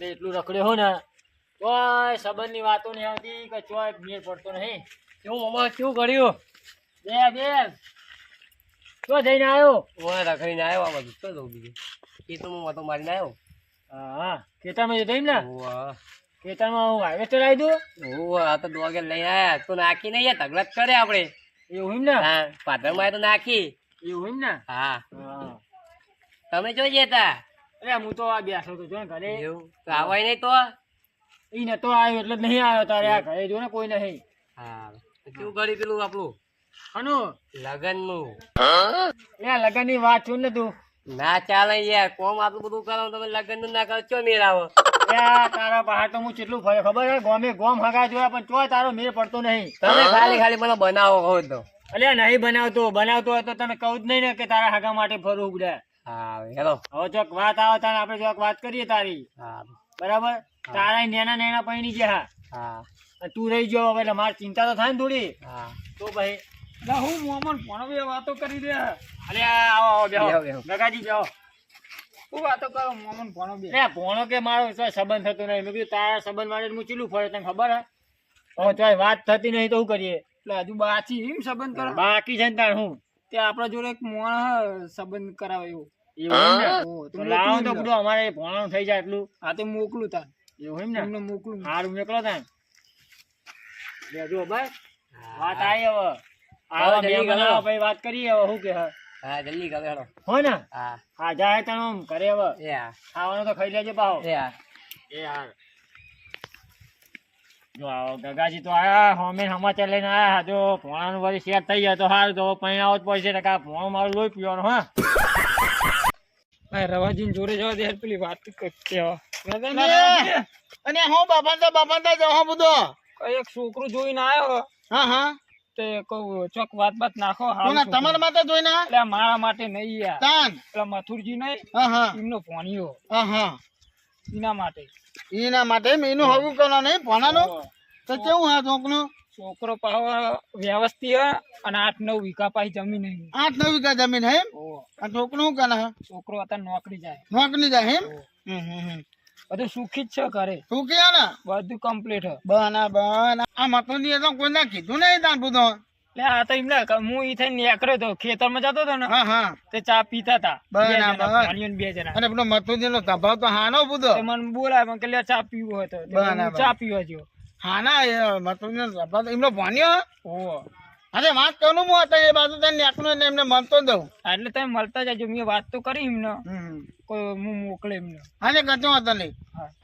રાતે એટલું રખડ્યો હો ને. કોઈ સંબંધની વાતો નહીં આવતી કે ચોય મેળ પડતો નહીં. કેવું મામા કેવું કર્યું બે બે. તો જઈને આવ્યો. ઓય રખડીને આવ્યો આ બધું તો જવું બીજું. ખેતરમાં વાતો મારીને આવ્યો. હા હા ખેતરમાં જતો એમ ને? ખેતરમાં હું હાર્વેસ્ટર આવી દઉં ઓવા આ તો દોગે લઈને આવ્યા તો નાખી નહીં તગલત કરે આપણે એવું એમ ને? હા પાટણમાં તો નાખી. એવું એમ ને? હા. હા. તમે જોઈ જતા. અરે હું તો આ બેઠો તો જો ઘરે. એવું? તો આવાય નહીં તો? ઈ નતો આવ્યો એટલે નહીં આવ્યો તારે આ ઘરે જો ને કોઈ નહીં. હા. શું કેવું કર્યું પેલું આપણું? અનુ લગનનું. લે લગનની વાત છું ને તું. ના ચાલે યાર કોમ આટલું બધું કરો તમે લગનનું ના કરો ચો મેળ આવો તારા બહાર તો હું કેટલું ફર્યો ખબર છે? ગોમે ગોમ હગા જોયા પણ ચોય તારો મેળ પડતો નહીં. તમે ખાલી ખાલી મને બનાવો કહો તો. અલ્યા નહીં બનાવતો બનાવતો હોય તો તને કહું જ નહીં ને કે તારા હગા માટે ફરવું ઉગડે. હા હેલો. હવે ચોક વાત આવે તારે આપણે ચોક વાત કરીએ તારી. હા. બરાબર? તારા નેના નેના પૈણી ગયા હા. તું રહી ગયો હવે એટલે મારે ચિંતા તો થાય ને થોડી. હા. તો ભાઈ હું મોમન ભણો બે વાતો કરી દે. અરે આવો આવો બેહો. ગગાજી બેહો. શું વાતો કરો મોમન ભણો બે. લે ભણો કે મારો સંબંધ થતો નહીં. મેં કીધું તારા સંબંધ માટે હું ચીલું ફરે તને ખબર હે? હવે તો વાત થતી નહીં તો શું કરીએ? એટલે હજુ બાકી એમ સંબંધ કરો. બાકી છે ને તાર હું. તે આપણા જોડે એક મોણ હ, સંબંધ કરાવે એવું લાવો તો બધું અમારે ભણવાનું થઈ જાય એટલું. તે મોકલું એવું એમ ને? એમને મોકલું. હારું નીકળો તાન લે ભાઈ. વાત આવી હવે. હવે આવા જલ્દી મહેમાન કરો. વાત કરીએ હવે શું કે હા? જલ્દી કરો હેલો હો ને? હા. હા જાય તને કરે હવે. ખાવાનું તો ખાઈ લેજો પાહો એ યાર જો આવો ગગાજી તો આયા હોમે સમાચાર લઈને આયા. જો ભોણાનું વળી શેર થઈ જાય તો સારું તો પૈણાવો જ પડશે ટકા કા મારું લોહી પીવાનું હા. આ રવાજીને જોરે જવા દે યાર, પેલી વાત કેવા અને હું બાપાંતા બાપાંતા જવા બધો. એક છોકરો જોઈને આવ્યો હા. હા તે કહું ચોક વાત વાત નાખો હા તમારા માટે જોઈને એટલે મારા માટે નહીં યાર. તાન. પેલા મથુરજી નહીં હા હા. એમનો ફોનિયો હા. હા એના માટે. એના માટે મેનું હગું કરવાનું નહીં ફોનાનો. તો કેવું હા ચોકનું? છોકરો પાહો વ્યવસ્થિત અને આઠ નવ વીઘા પાછી જમીન હે. આઠ નવ વીઘા જમીન હે એમ? ઓહો. શું કરે? છોકરો અત્યારે નોકરી જાય. નોકરી જાય એમ? બધું સુખી જ છે ઘરે. સુખી ને બધું કમ્પ્લીટ હે બના બના. આ મતની તો કોઈ ના કીધું નહીં તાર બધો. એટલે આ તો એમને હું ઈ થઈને નીકળ્યો તો ખેતરમાં જતો હતો ને હા હા. તે ચા પીતા હતા. બે બરાબર. જણા, બે અને પેલો મથુજી નો સ્વભાવ તો હાનો બુધો. મને બોલાય મને કે લે ચા પીવો હતો તે. ચા પીવા ગયો હાના તો એમનો ભણ્યો? ઓ. અરે વાત કરું હું હતા એ બાજુ તને ને એમને મળતો દઉં એટલે તમે મળતા જાજો મેં વાત તો કરી એમને. કોઈ હું મોકલે એમને. આજે કચો હતો નહીં.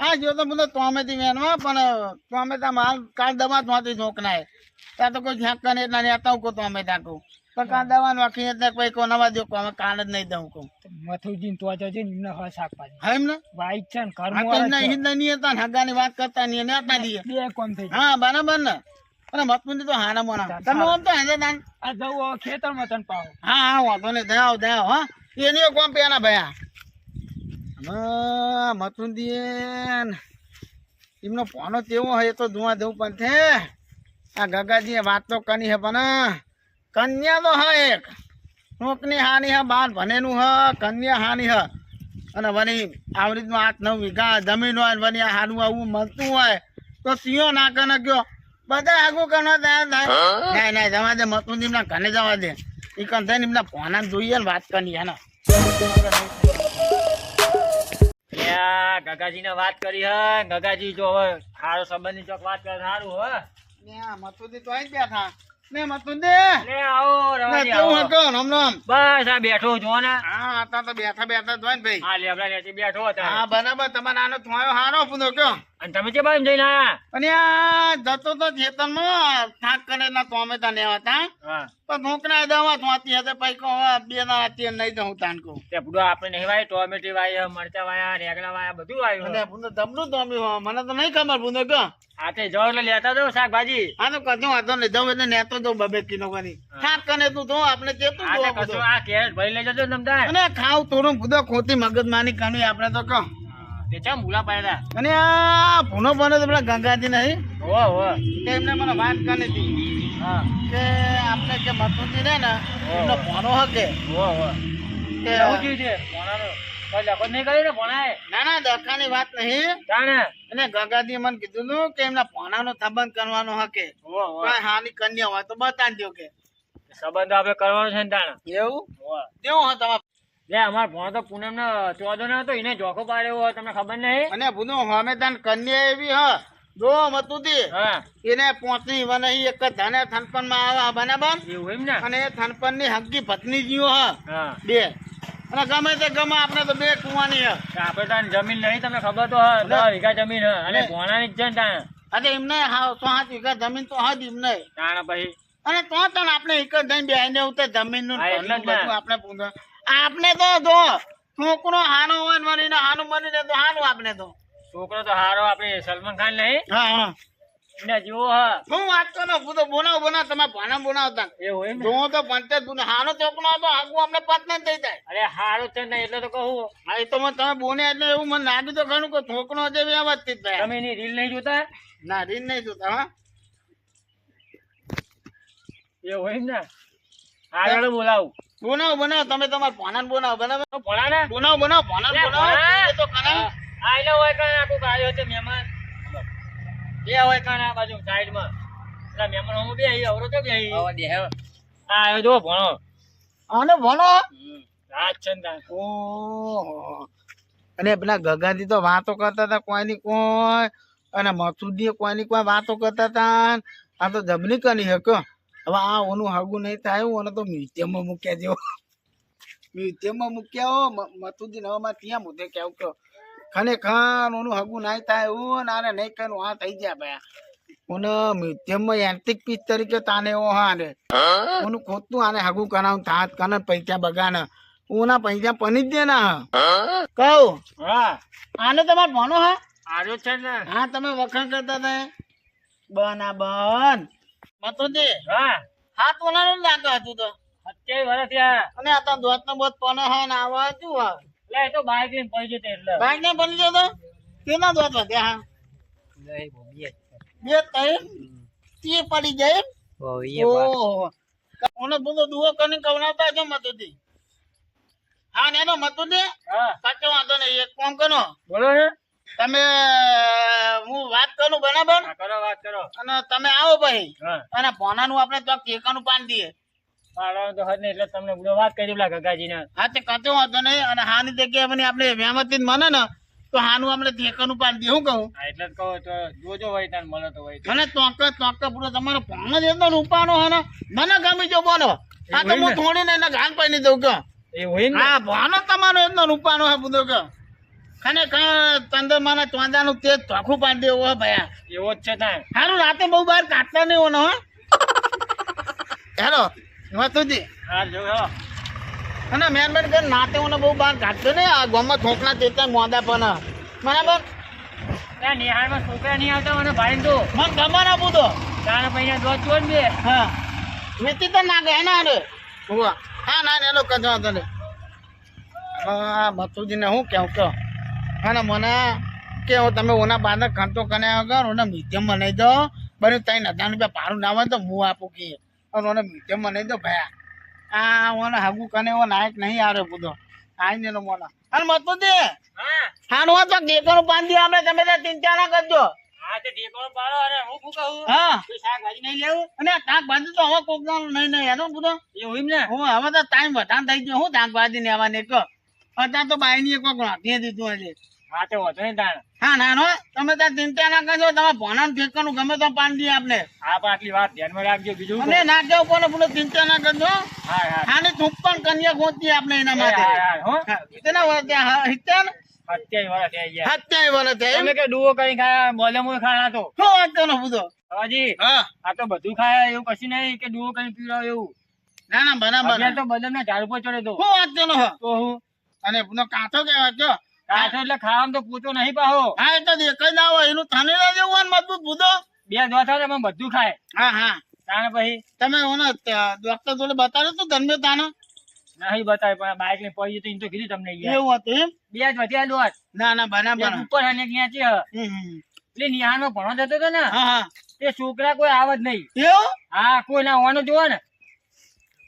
હા. જો તો બધો ટોમેટી વેનમાં પણ ટોમેટા માલ કાલ દવા માંથી ઝોકનાય ત્યાં તો કોઈ ઝાંક નહીં એટલે હું કહું ટોમેટા કહું. પણ કાલ દવા નાખી એટલે કોઈ કો નવા દો કહું કાન જ નહીં દઉં કહું. મથુરજી ને ને એમને શાકભાજી. હા એમને? વાઈટ છે ને આ ઘરમાં વાળા એમના હિંદ નહીં હતા હગાની વાત કરતા નહીં નેતા દઈએ બે કોમ થઈ હા બરાબર ને? અને મતમુંજી તો હાના મોના તમે તો દાન. આ જવું તને પાવ. હા હા વાંધો નહીં દયાવ દયાવ હા. એની કોમ પેના ભયા. હા મથુંદી એમનો ફોનો કેવો હોય એ તો જોવા દેવું પણ છે. આ ગગાજીએ વાત તો કરી હે પણ કન્યા તો હા એક. નોકની હાની હા બાર ભણેલું હ કન્યા હાની હ. અને વળી આવી રીતનું આઠ નવ વીઘા જમીન હોય વળી આ હારું આવું મળતું હોય તો સિંહો ના કને કયો બધા આગું તૈયાર થાય ના ના જવા દે મતું નિમના ઘરે જવા દે. એ કન થઈને એમના પોના જોઈએ ને વાત કરી હે ને ગગાજી ને વાત કરી હે. ગગાજી જો હવે સારો સંબંધી ચોક વાત કરે સારું હો. મથુદી તો આઈ જ બેઠા. ને મતુંદી લે આવો રવાજી કેવું આવો. હતો રામ રામ બસ આ બેઠો જો ને. હા હતા તો બેઠા બેઠા જ હોય ને ભાઈ. હા લેબડા લેતી બેઠો હતા હા બરાબર તમારા આનો થોયો હારો પૂરો કયો? અને તમે કે બાજુ જઈને આયા? અને આ જતો તો ખેતરમાં થાક કરે ના તો અમે તા હા. પણ ઢોકના દવા થોતી હતી પછી કહો બે ના તેલ નહીં દઉં તાન કહું. તે બધું આપણે નહીં વાય ટોમેટી વાય મરચા વાયા રેગડા વાયા બધું વાયું. અને પૂરો ધમનું ટોમી હો મને તો નહીં ખબર પૂરો કે આ તે જો એટલે લેતા દો શાકભાજી. આ તો કશું વાંધો નહીં દઉં એટલે નેતો દઉં બબે કિલો કરી થાક કરે તું તો આપણે ચેતું આ તે કેરેટ ભાઈ લઈ તો નમદાર અને ખાવ થોડું ભૂદો ખોટી મગજ માની કાની આપણે તો કહો. તે ચમ ભૂલા પાડ્યા અને આ ભૂનો બને તો પેલા ગંગાજી નહીં. હો હો તે એમને મને વાત કરી હતી. હા. કે આપણે જે મથુજી રહે ને એમનો ભણો હકે હો હો કે એવું થયું છે ભણાનો લખો નહીં કર્યું ને ભણાય ના ના દખાની વાત નહીં. જાણે અને ગંગાજી મને કીધું તું કે એમના પોનાનો સંબંધ કરવાનો હકે હાની કન્યા હોય તો બતાડજો કે. સંબંધ આપણે કરવાનો છે ને તાણે? એવું? કેવું હોય તમારે લે અમાર ભણો તો પૂનમ નો ચોદો નો હતો એને જોખો પાડ્યો હોય તમને ખબર નહીં? અને ભૂલું હમે તાન કન્યા એવી હ. જો મતુતી એને પોતની વનહી એક ધને થનપનમાં આવે બરાબર? એવું એમ ને? અને એ થનપનની હગી પત્ની જીવો હ. બે. અને ગમે તે ગમે આપણે તો બે કુવાની હ. આપણે તાન જમીન નહીં તમને ખબર તો હા દસ વીઘા જમીન હે. અને. ભોણાની જ છે ને તાણે. અને એમને હા સો વીઘા જમીન તો હજ એમને. તાણે પછી. અને તો તને આપણે એક જ દઈને બેહીને જમીનનું. આપણે પૂછો આપણે તો જો છોકરો હાનો હોય ને વળીને હાનું જાય તો હાનું આપને તો. છોકરો તો હારો આપણે સલમાન ખાન નહીં? હા હા. એને જેવો હા. હું વાત કરો હું તો તમે ભાના ને? તો પંચાયત બોને ચોકનો હતો આગું અમને પતને થઈ જાય. અરે હારો છે ને એટલે તો કહું. હા એ તો મને તમે બોને એટલે એવું મને લાગ્યું તો ઘણું કે છોકરો છે વ્યવસ્થિત થાય. તમે એની રીલ નહીં જોતા? ના રીલ નહીં જોતા હા. એ હોય ને? આગળ બોલાવું. બોનાવ બનાવ તમે તમાર ભાનાને બનાવો બરાબર? ભણાને? બનાવો બનાવો બોનાવ. બનાવ તો કરાવ આઈલો હોય કાંઈ આખું ગાયો છે મહેમાન. બે હોય આ બાજુ સાઈડમાં. એટલે મહેમાન હું બે અહીં અવરો તો બે અહીં હવે દે. આ આયો જો ભણો. આને ભણો? રાજ છે ને તાન. અને પેલા ગગાજી તો વાતો કરતા હતા કોઈની કોઈ. અને મસુદી કોઈની કોઈ વાતો કરતા હતા. આ તો જબની કરી હક હવે આ ઓનું હાગું નહીં થાય ઓને તો મ્યુઝિયમમાં મૂક્યા જેવો. મ્યુઝિયમમાં મૂક્યા હો મસુદી નવામાં ત્યાં મુદ્દે કેવું કે ખાન ઓનું હાગું નહીં થાય એવું આને નહીં કરું આ થઈ જાય ભાઈ. ઓને મ્યુઝિયમમાં એન્ટિક પીસ તરીકે તાને એવો હા ને. ઓનું ખોટું આને હાગું કરાવું થાત કને પૈસા બગાને ઓના પૈસા પની જ દે ના કહું? હા. આને તમારે ભણો હા. આવ્યો છે ને. હા તમે વખાણ કરતા હતા બન આ બન. મતો દે હા. હાથ ઓલાનું જ લાગે હતું તો. અત્યાવીસ વર્ષ થયા અને આ તો દોત નો બોત પણ હા ને આવા શું હા એટલે એ તો બાઈક લઈને પડી જતો એટલે. બાઈક ને બની જતો? કેના દોત વધ્યા હા. બે. બે તે પડી જાય? બહુ એ ઓહો. ઓને બધો દુઓ કરીને કવડાવતા છો મતુજી હા ને એનો મતુજી હા. સાચો વાંધો નહીં એક કામ કરો. બોલો તમે હું વાત કરું બરાબર? કરો વાત કરો. અને તમે આવો ભાઈ. અને પોનાનું આપણે તો ટેકાનું પાન દઈએ. એટલે તમને વાત કરી પેલા ગગાજીને. હા તે કતો વાંધો નહીં. અને હાની જગ્યાએ મને આપણે વ્યામતી મને ને તો હાનું આપણે ઠેકાનું પાન દઈએ. હું કહું? એટલે કહો તો જોજો હોય તાન મળે તો હોય તો. મને ચોક્કસ ચોક્કસ પૂરો તમારો પોણ જ ને ઉપાનો હે ને. મને ગમી જો બોલો. આ તો હું થોડી ને એને ગાન પાઈ દઉં કે હા ભાનો તમારો ને ઉપાનો હે બધો કે ખરેખર તંદર માના ચોંદાનું તેજ ચોખું પાડી દેવું હે ભયા એવો જ છે થાય હારું રાતે બહુ બહાર કાઢતા નહીં હો. હેલો વાતુજી હા જો અને અને મહેરબાની કે નાતે હું બહુ બહાર કાઢતો ને આ ગામમાં થોકના તેતા મોદા પણ. બરાબર? ત્યાં નિહાળમાં છોકરા નહીં આવતા મને ભાઈ તો. મને ગમન આપું તો. તારા પૈસા જો ને બે. હા. વેચી તો ના ગયા ના અરે હા ના ને એ લોકો કહેતો હતો ને. હા મથુજીને હું કેવું કહો. અને મને કે તમે ઓના બાંધા ખંતો કને આગળ ઓને મ્યુઝિયમમાં બનાવી દો. બને તઈ હજાર રૂપિયા ભાડું ના હોય તો હું આપું કે અને ઓને મ્યુઝિયમમાં બનાવી દો ભયા. આ ઓને હગું કને ઓ નાયક નહીં આવે પૂતો આઈને નો મોના. અને મથુજી હા. હાનું હોય તો કેકનું પાન આપણે તમે તો ચિંતા ના કરજો. હા તે ઢેકોણો પાડો અને હું શું કહું? હા. શાકભાજી નહીં લેવું? અને શાકભાજી તો હવે કોક નહીં નહીં એનો પૂતો એવું એમ ને? હું હવે તો ટાઈમ વધારે થઈ ગયો. હું શાકભાજી લેવાની કહો અત્યારે તો બાઈની કોક રાખી દીધું હશે હા તો વધુ નહીં તાણ. હા ના નો તમે ત્યાં ચિંતા ના કરજો તમે ગમે તો પાન દઈએ આપણે હા પણ આટલી વાત ધ્યાનમાં રાખજો બીજું અને ના કેવું ચિંતા ના કરજો. કન્યા ગોતી આપણે એના માટે. કેટલા વર્ષ? વર્ષ થઈ ગયા. કે ડુઓ કઈ ખાયા બોલેમો ખાયા તો? શું વાંચતો કરો બધો હવાજી હા. આ તો બધું ખાયા એવું કશું નહીં કે ડુઓ કઈ પીવડાવ એવું. ના ના બરાબર તો બદામ ના ઝાડ પર ચડે તો. શું વાંચતો તો હું? અને એનો કાંઠો કેવા છો કાંઠો એટલે ખાવાનું તો પૂછો નહીં પાહો. હા એ તો દેખાઈ ના હોય એનું થાનેલા જેવું મજબૂત બુધો બે દોથા એમાં બધું ખાય. હા હા. તાણે પછી તમે ઓને ડોક્ટર જોડે બતાવ્યું તું ધર્મ્ય તાનો નહીં બતાવે પણ બાઈક ને પડી જતો એમ તો કીધું તમને એવું હતું બે જ વધ્યા દોત ના ના બરાબર. ઉપર અને ક્યાં છે. નો એટલે નિહાળમાં ભણવા જતો હતો ને હા હા. તે છોકરા કોઈ આવત જ નહીં. એવું? હા કોઈ ના હોવાનું જોવા ને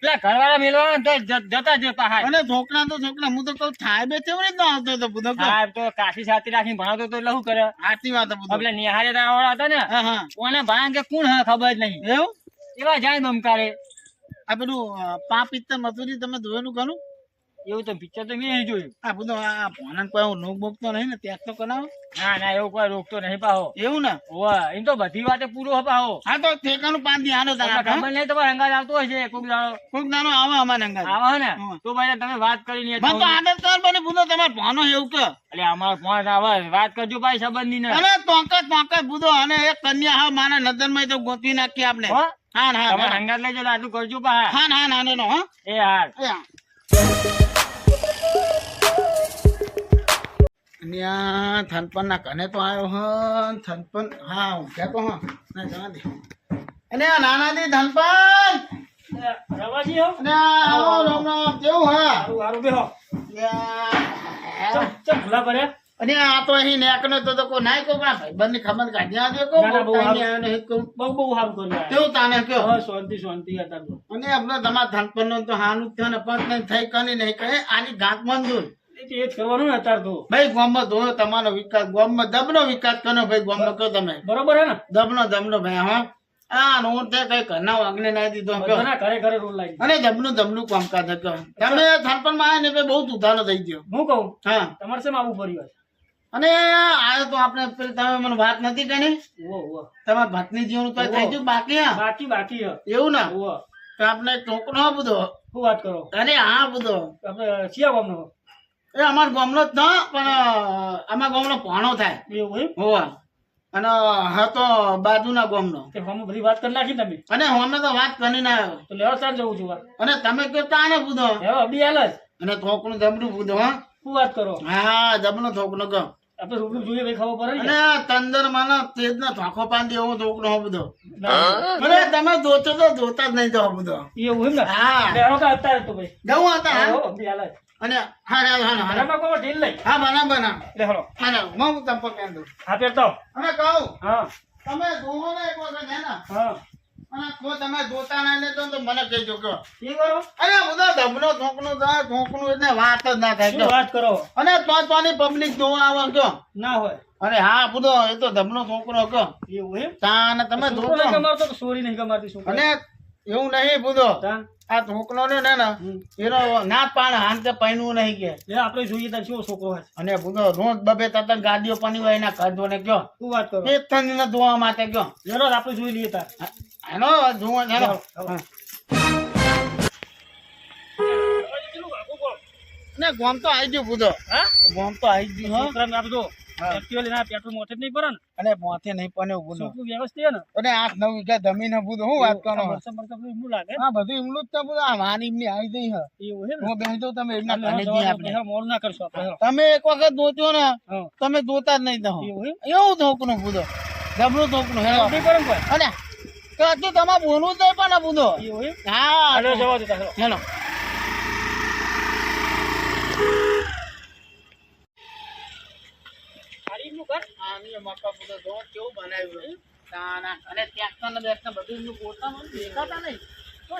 પેલા ઘરવાળા મેળવા તો જ- જતા જ પાહા અને છોકરા તો હું તો થાય બે કેવી રીતના આવતો હતો બુધો સાહેબ તો કાશી સાથે રાખી ભણાવતો તો એટલે કરે? સાચી વાત બુધો નિહારે વાળા હતા ને. કોને ભણા કે કોણ હા ખબર જ નહીં. એવું? એવા જાય મમકારે આ પેલું પાપ પિત્તર મથુરી તમે ધોયેલું ખરું એવું તો પિક્ચર તો મેં જોયું. આ બધું આ ભોનાને કોઈ નોક બોક તો નહીં ને ત્યાં તો કરાવો ના ના એવું કોઈ રોકતો નહીં પાહો. એવું ને? વાહ એમ તો બધી વાતે પૂરો હો પાહો. હા તો ઠેકાનું પાંચ દી આનો તારા ખબર નહીં તમારે હંગાત આવતો હશે કોક દાડો? કોક દાનો આવે અમારે અંગાત આવે ને? તો ભાઈ તમે વાત કરી મને તો આદર કર બને બુધો તમારે ભોનો એવું કે. એટલે અમારો ફોન આવે વાત કરજો ભાઈ સંબંધી ને અરે તોંકે તોંકે બુધો અને એક કન્યા હા મારા નજરમાં તો ગોતવી નાખી આપણે હા? હા તમે હા હંગાત લેજો આટલું કરજો પા હા હા ના નો હા. એ હાર એ હા. આ કને તો આવ્યો હ થનપન હા ઊંઘ્યા તો હા ના જવા દે. અને નાના દી ધનપન રવાજી હો. અને આ આવો રામ રામ કેવું હા? હારું બેહો. અને ચમ ભૂલા પડ્યા અને આ તો અહીં નેકનો તો તો કોઈ નાય કો પણ ભાઈબંધની ખબર કાઢી કો ના, આવ્યો. બહુ બહુ હારું કર્યું કેવું તાને કયો? હા શાંતિ શાંતિ હતા અને આપણે તમારા ધનપન નો તો હાનું થયો ને પણ થઈ કની નહીં કહે આની ગાંઠ મંજૂર એ જ કરવાનું ને અત્યારે તો. ભાઈ ગામમાં ધોયો તમારો વિકાસ ગામમાં દબનો વિકાસ કર્યો ભાઈ ગામમાં કયો તમે. બરોબર હે ને? દબનો દબનો ભાઈ હા. આ નો તે કઈ ઘરના વાગને ના દીધો ઘરે ઘરે રોલ લાગી અને જબનું જબનું કામકાજ હતો. તમે થનપનમાં આવ્યા ને ભાઈ બહુ ઉધારો થઈ ગયો. હું કહું? હા. તમારે શેમ આવવું પડ્યું અને આ તો આપણે તમે મને વાત નથી કરી? તમારા ભાતની જીવન તો થઈ ગયું બાકી બાકી બાકી એવું ના? તો આપણે ટોકનો બધો શું વાત કરો? અરે હા બધો આપણે ચિયા ગામનો. એ અમાર ગામનો જ ન પણ અમાર ગામનો ભાણો થાય. એવું એમ? હોવા. અને હતો બાજુના ગામનો. તે ગામમાં બધી વાત કરી નાખી તમે? અને અમે તો વાત કરીને આવ્યો. તો લેવા ચાલ જવું છું અને તમે કે તાને પૂછો. હવે અબી હાલ જ. અને થોકનું જબનું પૂછો હા. શું વાત કરો? હા જબનું થોકનું કહો. આપણે રૂબરૂ જોઈએ ભાઈ ખબર પડે અને તંદરમાં તેજ ના થોકો પાંદી એવો થોકનો હો બધો. અરે તમે જોતો તો જોતા જ નહીં તો બધો. એવું એમ ને? હા. અત્યારે તો ભાઈ? જવું હતા હા? અબી હાલ જ. અને હા હા હા હા. આનામાં ઢીલ નહીં હા બના બના લે હળો હા ના, હું તમને કહી દઉં હા પહેરતો અને કહું હા. તમે જોવો ને એક વખત હે ને? હા. અને જો તમે જોતા ના લેતો તો મને કહેજો કે એ કરો? અરે બધા ધબનો થોકનું થાય થોકનું એટલે વાત જ ના થાય શું વાત કરો? અને તો તોની પબ્લિક જોવા આવે કયો ના હોય. અરે હા બધો એ તો ધમનો છોકરો કયો એવું એમ? તાને તમે જોતો કમાતો તો સોરી નહીં કમાતી છોકરો અને એવું નહીં બુધો તાન. આ છોકરો ને એનો ના પાણ હાંતે પૈણું નહીં કે. લે આપણે જોઈએ તાર શું છોકરો અને બુધો રોજ બબે તતન ગાડીઓ પાણી હોય એના કાઢો ને કયો શું વાત કરો? એ ને ધોવા માટે કયો લેરો આપણે જોઈ લઈએ તાર. એનો જોવા હેલો. ને ગોમ તો આવી ગયું બુધો હા? ગોમ તો આવી ગયું હા. આપણે જો હા. પેટ્રોલ જ નહીં પડે ને. અને મોથે નહીં પણ એવું છોકરું વ્યવસ્થિત ને. અને આઠ નવ વીઘા જમીન હે હું વાત કરો? વરસાદ બધું એમનું લાગે. હા બધું એમનું જ તો બધું. આ વાણી એમની આવી ગઈ હે. એવું હું બેસી તમે એમના જ આપણે આપણે. ના કરશો આપણે તમે એક વખત જોજો ને. તમે ધોતા જ નહીં તો એવું એવું ધોકનું બુધો જબરું ધોકનું કોઈ? અને તો તમારે બોલવું જ નહીં પણ બુધો હા. હેલો જવા દો હાલો. કર. આની મકા બુધો જો કેવું બનાવ્યું તાના અને ટ્રેક્ટર ને બેક્ટર બધું એમનું ગોઠા મને દેખાતા નહીં તો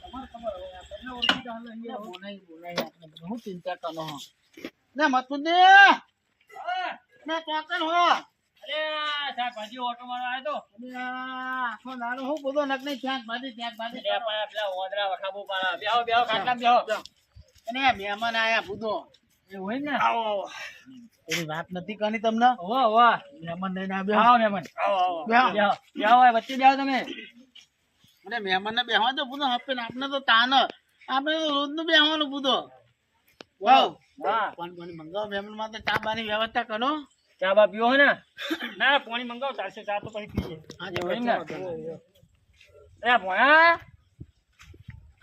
તમારે ખબર હોય આ બંને ઓળખીતા હાલે અહીંયા બોલાય બોલાય આપણે બધું. ચિંતા કરો હો. ને મતું હા. ને કોકન હો અરે, શાકભાજી ઓટો મારવા આવ્યો તો. આખો દાડો હું બધો નક નહીં ક્યાંક બાંધી ક્યાંક બાંધી અરે, પણ આ પેલા ઓદરા વખાબો પાડા. બેહો, બેહો, ખાટલામાં બેહો. અને મહેમાન આયા બુધો એવું હોય ને? એની વાત નથી કરી તમને? વાહ, વાહ. મહેમાન લઈને આવ્યા આવો. આવો, આવો. વચ્ચે બેહો તમે. અને મહેમાન ને બેહવા હપ્પે ને તો તાન આપણે તો રોજનું બેહવાનું બુધો વાવ. પાણી પાણી મંગાવો મહેમાન માટે. ચા બાની વ્યવસ્થા કરો. ચા બા પીવો હે ને? ના પાણી મંગાવો. ચાલશે ચા તો પછી પીએ હા, ભણા એમ એ ભોણા.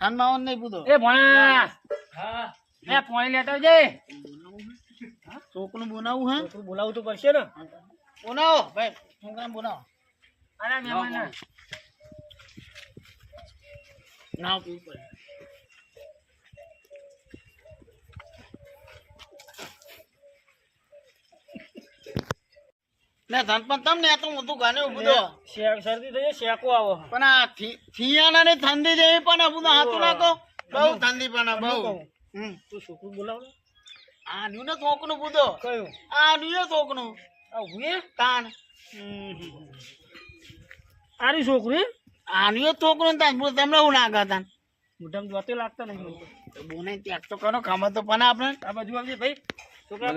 ખાનમાં નહીં બુધો એ ભોણા. હા. એ પોણી લેતા આવજે ચોકનું બનાવું હે? તું બોલાવું તો પડશે ને. બનાવો ભાઈ છોકરાને બનાવો અરે મહેમાન ના. પીવું પડે તમને આ તો મોટું ગાને ઉભું તો શરદી થઈ શેકો આવો. પણ આ થિયાના ને ઠંડી જેવી પણ આ બધું હાથું નાખો. બહુ ઠંડી પણ બહુ. હમ. તું છોકરું બોલાવ આ ન્યુ ને થોકનું બુધો કયું? આ ન્યુ ને થોકનું આ હુએ તાન આરી છોકરી? આની થોકનું તાન બોલ તમને હું નાખા તાન મોઢામાં જોતે લાગતા નહીં. બોને ત્યાગ તો કરો ખબર તો પણ આપણે. આ બાજુ આવજે ભાઈ. છોકરા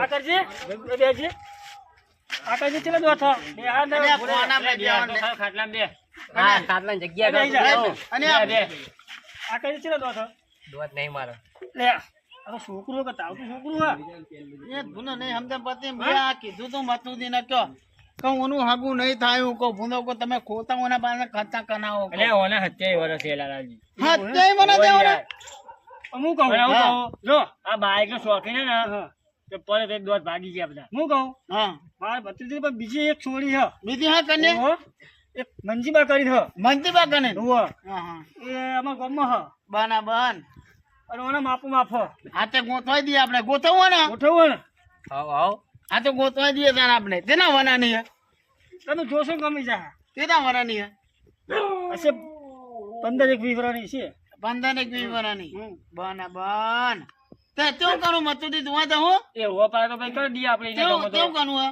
આ કરજે. બે બેજે આ કરજે ચલે દો થા બે આ આ કોના બે બેવાનું લે. બે. હા ખાટલા જગ્યા અને આ બે. આ કરજે ચલે દો થા દોત નહીં મારો. લે આ છોકરો કે તાવ તો છોકરો હા? એ ભૂનો નહીં સમજે પતિ મેં આ કીધું તો મતું દી ને કયો કહું ઓનું હાગું નહીં થાય હું કહું. ભૂનો કો તમે ખોતા ઓના બાને ખર્ચા કનાવો એટલે ઓને હત્યાય વર્ષ છે લાલાજી. હત્યાય મને દેવો ને હું કહું? જો. આ બાઈક નો શોખીન હે. ને તે પરત એક દોત ભાગી ગયા બધા. હું કહું? હા. મારા ભત્રીજી પર બીજી એક છોડી હ. બીજી હા કને? એક મંજીબા કરીને હ. મંજીબા કને? હા એ અમાર ગામમાં હ. બના બન. અને ઓને માપુ હાથે ગોતવાઈ દઈએ આપણે. ગોતવો ને? ગોઠવો ને. આ તો ગોતવાઈ દઈએ તાર આપણે. તેના વનાની હે. તમે જોશો ગમી જા તેના વનાની હે. હશે પંદર એક વીસ વર્ષની છે. પંદર એક વીસ વનાની બના બન. તે તેવું કરું? મતું દી તું તો હું? એ હો પાડે તો ભાઈ કરી દઈએ આપણે તેવું તેવું કરું હે?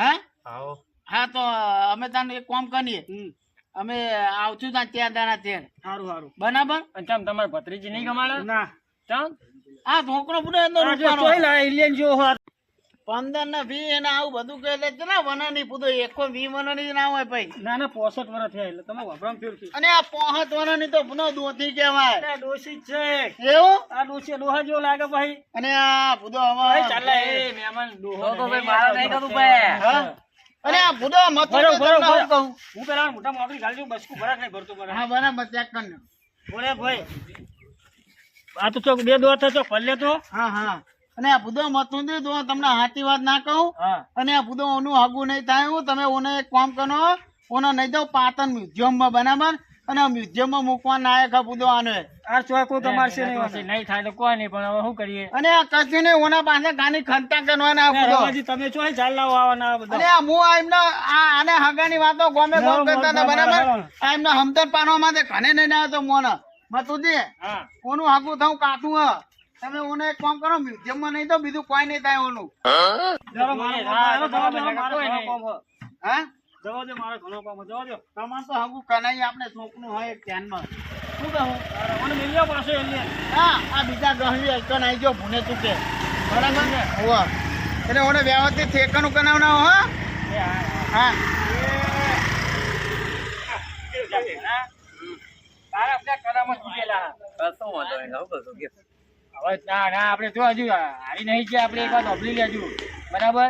હા? હા તો અમે તને એક કામ કરીએ. હમ, અમે આવશું ત્યાં ત્યાં દાણા તેર. સારું સારું બરાબર? અને ચમ તમારે ભત્રીજી નહીં કમાડે ના. ચમ? આ ઢોકળો જો હોત પંદર ને વી એને આવું બધું કહે એટલે ના વના વનાની પૂદો એકો વી વનાની ના હોય ભાઈ. ના ના પોસઠ વર્ષ થયા એટલે તમે વપરામ ફેર છે. અને આ પોહત વનાની તો પુનો દોથી કહેવાય. અરે છે. એવું? આ ડોશી ડોહા જેવો લાગે ભાઈ. અને આ પૂદો હવે ચાલે એ મહેમાન ડોહો નહીં, ભાઈ મારા નહીં કરું ભાઈ. હા? અને આ ભૂદો મત ભરો, તો ભરો, ભરો. કહું. હું પેલા મોટા મોકરી ગાલી બસકુ ભરા નહીં ભરતો ભરા હા બરાબર ચેક કરી બોલે ભાઈ આ તો ચોક બે દોર હતો પલ્લે તો હા હા. અને આ ભૂદો મતું દે તો તમને હાથી વાત ના કહું. અને આ ભૂદો ઓનું હગું નહીં થાય હું તમે ઓને એક કામ કરો ઓનો નહીં દો પાટણ મ્યુઝિયમમાં બરાબર? અને મ્યુઝિયમમાં મૂકવા નાયક આ આને આનો આ ચોકો કોઈ તમારે છે નહીં નહીં થાય તો કોઈ નહીં પણ હવે શું કરીએ? અને આ કશું નહીં ઓના પાસે ગાની ખંતા કરવાના આ ભૂદો રવાજી તમે ચોય ચાલ લાવો આવવાના બધા. અને હું આ એમના આ આને હગાની વાતો ગોમે ગોમ કરતા હતા બરાબર? આ એમના હમદર પાનવા માટે ઘણે નહીં આવ્યો તો મોને. મતુજી હા. કોનું હાગું થવું કાઠું હ. તમે ઓને એક કામ કરો મ્યુઝિયમમાં નહીં તો બીજું કોઈ નહીં થાય ઓનું. જરા હા, જવા દો, મારે ઘણો છે. જવા દો. તમારે તો હગું કનાઈ આપણે છોકનું હોય એક ધ્યાનમાં. શું કહું? મને મિલ્યો પાછો એલિયન હા આ બીજા ગહવી અલકન આવી ગયો ભૂને ચૂકે બરાબર? ને હોવા. એટલે ઓને વ્યવસ્થિત ઠેકાનું કરાવના હો. એ હા હા. તારા બધા કરામાં ચૂકેલા કશો વાંધો નહીં આવ કશો કે. હવે ના ના આપણે જો હજુ હારી નહીં છે આપણે એક વાત નોકરી લેજો. બરાબર.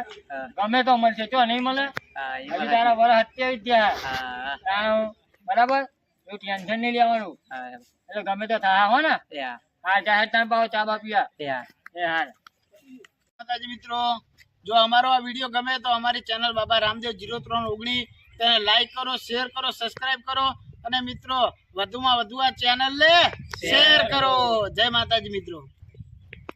ગમે તો મળશે જો નહીં મળે હજી તારા વરસ અત્યારે થયા. બરાબર? એવું ટેન્શન નહીં લેવાનું. એટલે ગમે તો થયા હો ને? હા ચાહે તમે પાવો ચા બા પીવા એ હાર માતાજી મિત્રો જો અમારો આ વીડિયો ગમે તો અમારી ચેનલ બાબા રામદેવ જીરો ત્રણ ઓગણીસ તેને લાઈક કરો શેર કરો સબસ્ક્રાઇબ કરો. અને મિત્રો વધુમાં વધુ આ ચેનલ ને શેર કરો. જય માતાજી મિત્રો.